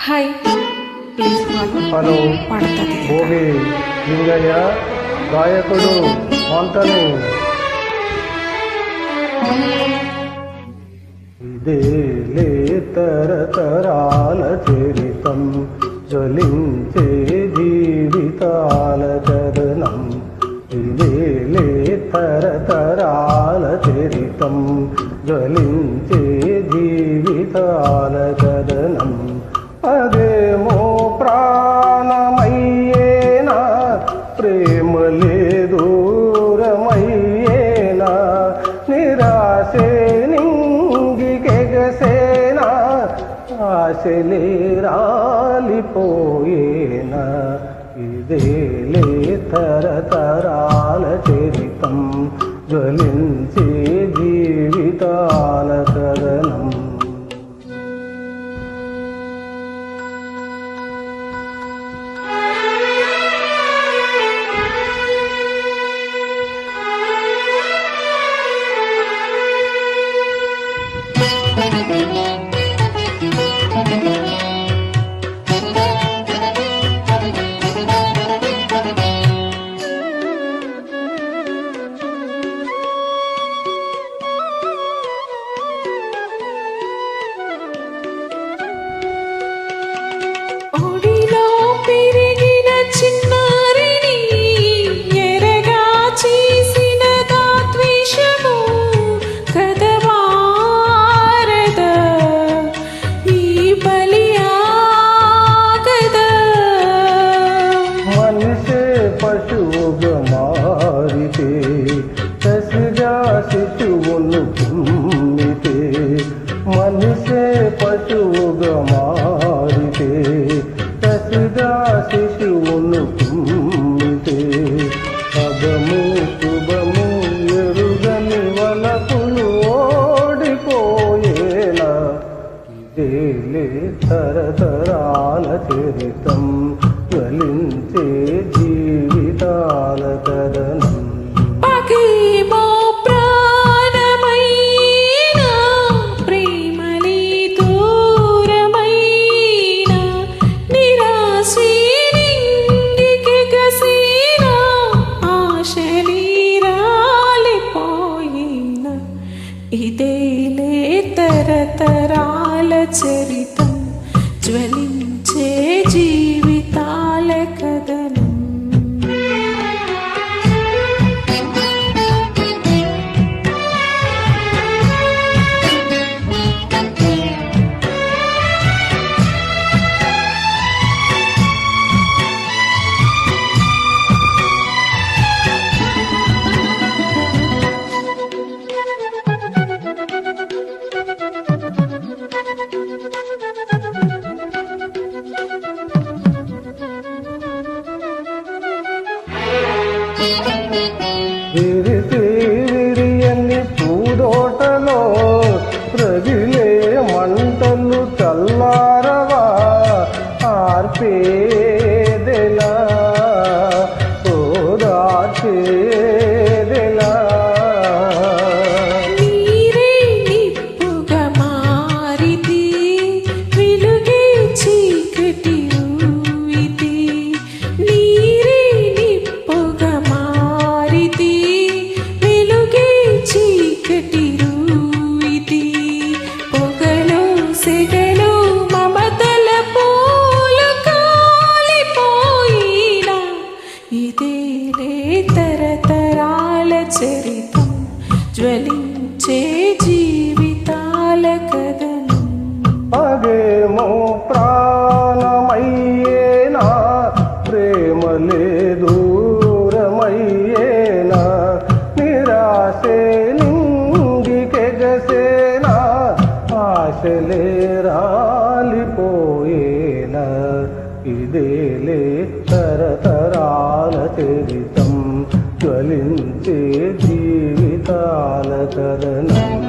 Hi. Please hello. Bhogi Lingaiah గాయకుడు వంతని ఇదేలే తరతరాల చరితం జ్వలించే జీవితాల చరణం. ఇదేలే తరతరాల చరితం జ్వలించే ఆశలే రాలిపోయేనా ఇదేలే తరతరాల చరితం. జ్వలించే జీవితా చిన్నారిని ఎరగా చేసిన దాద్వేషము కదవారద ఈ బలి మనిషే పశువుగా మారితే కసిగా శిశువును కుమ్మితే మనిషే పశువుగా ఫలించే జీవితాల రాలిపోయినా ఇదేలే తరతరాల చరితం జ్వలించే జీ విరిసి విరియని పూదోటలో ప్రజిలే మంటలు చల్లారవా? ఆర్పే చరితం జ్వలించే జీవితాల కథనం అగేమో ప్రాణమయ్యేనా ప్రేమలే దూరమయ్యేనా? నిరాశే నింగికెగసేనా ఆశలే రాలిపోయేనా ఇదేలే తరతరాల చరితం. జ్వలించే జీవితాల కథనం